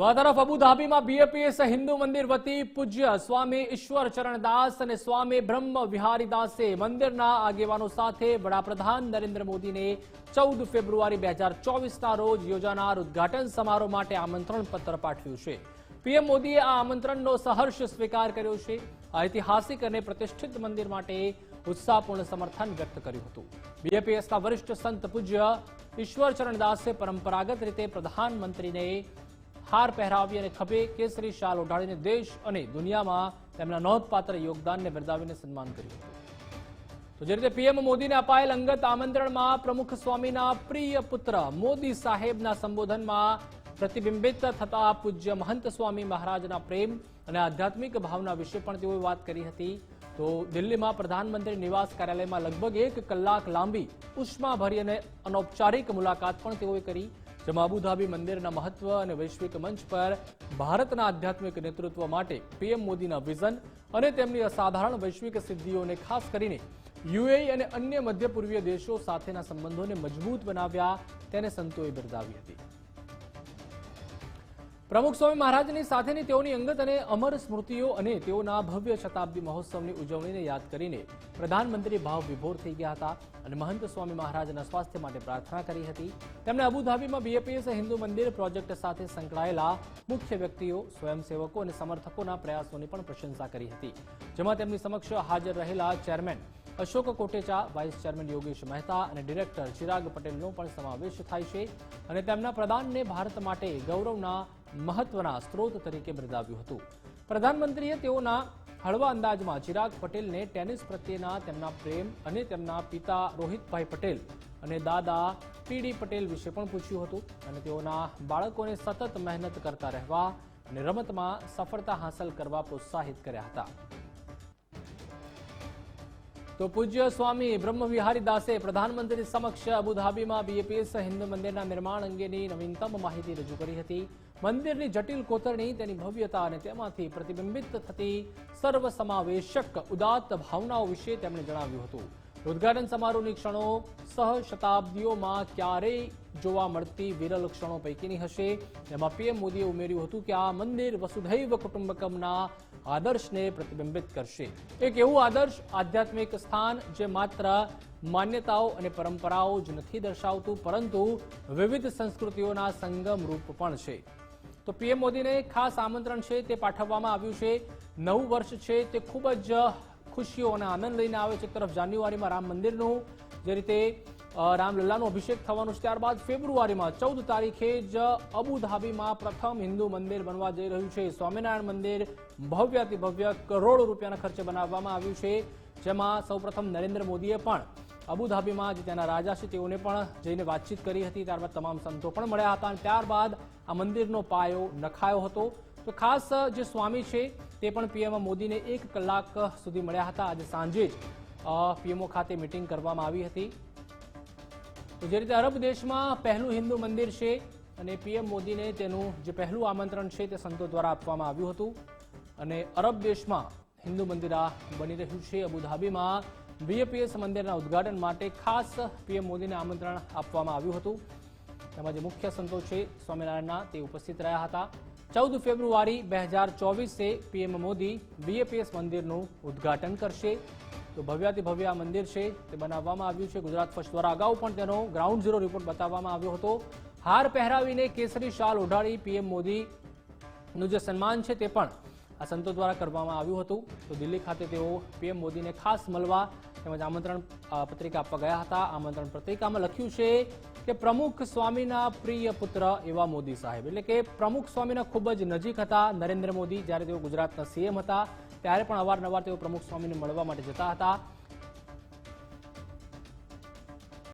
તો આ તરફ અબુધાબીમાં બીએપીએસ હિન્દુ મંદિર વતી પૂજ્ય સ્વામી ઈશ્વર ચરણદાસ અને સ્વામી બ્રહ્મ વિહારીદાસે મંદિરના આગેવાનો સાથે વડાપ્રધાન નરેન્દ્ર મોદીને ચૌદ ફેબ્રુઆરી બે હજાર ચોવીસના રોજ યોજાનાર ઉદ્ઘાટન સમારોહ માટે આમંત્રણ પત્ર પાઠવ્યું છે. પીએમ મોદીએ આ આમંત્રણનો સહર્ષ સ્વીકાર કર્યો છે. ઐતિહાસિક અને પ્રતિષ્ઠિત મંદિર માટે ઉત્સાહપૂર્ણ સમર્થન વ્યક્ત કર્યું હતું. બીએપીએસના વરિષ્ઠ સંત પૂજ્ય ઈશ્વર ચરણદાસે પરંપરાગત રીતે પ્રધાનમંત્રીને હાર પહેરાવી અને ખભે કેસરી શાલ ઓઢાડીને દેશ અને દુનિયામાં તેમના નોંધપાત્ર યોગદાનને બિરદાવીને સન્માન કર્યું હતું. તો જે રીતે પીએમ મોદીને અપાયેલ અંગત આમંત્રણમાં પ્રમુખ સ્વામીના પ્રિય પુત્ર મોદી સાહેબના સંબોધનમાં પ્રતિબિંબિત થતા પૂજ્ય મહંત સ્વામી મહારાજના પ્રેમ અને આધ્યાત્મિક ભાવના વિશે પણ તેઓએ વાત કરી હતી. તો દિલ્હીમાં પ્રધાનમંત્રી નિવાસ કાર્યાલયમાં લગભગ એક કલાક લાંબી ઉષ્માભરી અને અનૌપચારિક મુલાકાત પણ તેઓએ કરી. જેમાં અબુધાબી મંદિરના મહત્વ અને વૈશ્વિક મંચ પર ભારતના આધ્યાત્મિક નેતૃત્વ માટે પીએમ મોદીના વિઝન અને તેમની અસાધારણ વૈશ્વિક સિદ્ધિઓને ખાસ કરીને યુએઈ અને અન્ય મધ્ય પૂર્વીય દેશો સાથેના સંબંધોને મજબૂત બનાવ્યા તેને સંતોએ બિરદાવી હતી. પ્રમુખ સ્વામી મહારાજની સાથેની તેઓની અંગત અને અમર સ્મૃતિઓ અને તેઓના ભવ્ય શતાબ્દી મહોત્સવની ઉજવણીને યાદ કરીને પ્રધાનમંત્રી ભાવ વિભોર થઈ ગયા હતા અને મહંત સ્વામી મહારાજના સ્વાસ્થ્ય માટે પ્રાર્થના કરી હતી. તેમણે અબુધાબીમાં બીએપીએસ હિન્દુ મંદિર પ્રોજેક્ટ સાથે સંકળાયેલા મુખ્ય વ્યક્તિઓ, સ્વયંસેવકો અને સમર્થકોના પ્રયાસોની પણ પ્રશંસા કરી હતી. જેમાં તેમની સમક્ષ હાજર રહેલા chairman Ashok Kotecha vice chairman Yogesh Mehta અને ડિરેક્ટર ચિરાગ પટેલનો પણ સમાવેશ થાય છે અને તેમના પ્રદાનને ભારત માટે ગૌરવના મહત્વના સ્ત્રોત તરીકે બિરદાવ્યું હતું. પ્રધાનમંત્રીએ તેઓના હળવા અંદાજમાં ચિરાગ પટેલને ટેનિસ પ્રત્યેના તેમના પ્રેમ અને તેમના પિતા રોહિતભાઈ પટેલ અને દાદા પીડી પટેલ વિશે પણ પૂછ્યું હતું અને તેઓના બાળકોને સતત મહેનત કરતા રહેવા અને રમતમાં સફળતા હાંસલ કરવા પ્રોત્સાહિત કર્યા હતા. તો પૂજ્ય સ્વામી બ્રહ્મવિહારી દાસે પ્રધાનમંત્રી સમક્ષ અબુધાબીમાં બીએપીએસ હિન્દુ મંદિરના નિર્માણ અંગેની નવીનતમ માહિતી રજૂ કરી હતી. મંદિરની જટિલ કોતરણી, તેની ભવ્યતા અને તેમાંથી પ્રતિબિંબિત થતી સર્વસમાવેશક ઉદાત્ત ભાવનાઓ વિશે તેમણે જણાવ્યું હતું. ઉદ્ઘાટન સમારોહની ક્ષણો સહ શતાબ્દીઓમાં ક્યારેય જોવા મળતી વિરલ ક્ષણો પૈકીની હશે. જેમાં પીએમ મોદીએ ઉમેર્યું હતું કે આ મંદિર વસુધૈવ કુટુંબકમના આદર્શને પ્રતિબિંબિત કરશે. એક એવું આદર્શ આધ્યાત્મિક સ્થાન જે માત્ર માન્યતાઓ અને પરંપરાઓ જ નથી દર્શાવતું, પરંતુ વિવિધ સંસ્કૃતિઓના સંગમ રૂપ પણ છે. તો પીએમ મોદીને ખાસ આમંત્રણ છે તે પાઠવવામાં આવ્યું છે. નવું વર્ષ છે તે ખૂબ જ ખુશીઓ અને આનંદ લઈને આવે છે એક તરફ જાન્યુઆરીમાં રામ મંદિરનું, જે રીતે રામલલ્લાનો અભિષેક થવાનો છે ત્યારબાદ ફેબ્રુઆરીમાં ચૌદ તારીખે જ અબુધાબીમાં પ્રથમ હિન્દુ મંદિર બનવા જઈ રહ્યું છે. સ્વામિનારાયણ મંદિર ભવ્યાતિ ભવ્ય કરોડો રૂપિયાના ખર્ચે બનાવવામાં આવ્યું છે. જેમાં સૌપ્રથમ નરેન્દ્ર મોદીએ પણ અબુધાબીમાં જે ત્યાંના રાજા છે તેઓને પણ જઈને વાતચીત કરી હતી. ત્યારબાદ તમામ સંતો પણ મળ્યા હતા અને ત્યારબાદ આ મંદિરનો પાયો નખાયો હતો. તો ખાસ જે સ્વામી છે, તે પણ પીએમ મોદીને એક કલાક સુધી મળ્યા હતા. આજે સાંજે જ પીએમઓ ખાતે મિટિંગ કરવામાં આવી હતી. તો જે રીતે અરબ દેશમાં પહેલું હિન્દુ મંદિર છે અને પીએમ મોદીને તેનું જે પહેલું આમંત્રણ છે તે સંતો દ્વારા આપવામાં આવ્યું હતું. અને અરબ દેશમાં હિન્દુ મંદિર આ બની રહ્યું છે અબુધાબીમાં. બીએપીએસ મંદિરના ઉદ્ઘાટન માટે ખાસ પીએમ મોદીને આમંત્રણ આપવામાં આવ્યું હતું. તેમાં જે મુખ્ય સંતો છે સ્વામિનારાયણના તે ઉપસ્થિત રહ્યા હતા. ચૌદ ફેબ્રુઆરી બે હજાર ચોવીસે પીએમ મોદી બીએપીએસ મંદિરનું ઉદ્ઘાટન કરશે. તો ભવ્યાતિ ભવ્ય આ મંદિર છે તે બનાવવામાં આવ્યું છે. ગુજરાત ફર્સ્ટ દ્વારા અગાઉ પણ તેનો ગ્રાઉન્ડ ઝીરો રિપોર્ટ બતાવવામાં આવ્યો હતો. હાર પહેરાવીને કેસરી શાલ ઓઢાડી પીએમ મોદીનું જે સન્માન છે તે પણ આ સંતો દ્વારા કરવામાં આવ્યું હતું. તો દિલ્હી ખાતે તેઓ પીએમ મોદીને ખાસ મળવા તેમજ આમંત્રણ પત્રિકા આપવા ગયા હતા. આમંત્રણ પત્રિકામાં લખ્યું છે કે પ્રમુખ સ્વામીના પ્રિય પુત્ર એવા મોદી સાહેબ. એટલે કે પ્રમુખ સ્વામીના ખૂબ જ નજીક હતા નરેન્દ્ર મોદી જ્યારે તેઓ ગુજરાતના સીએમ હતા, ત્યારે પણ અવારનવાર તેઓ પ્રમુખ સ્વામીને મળવા માટે જતા હતા.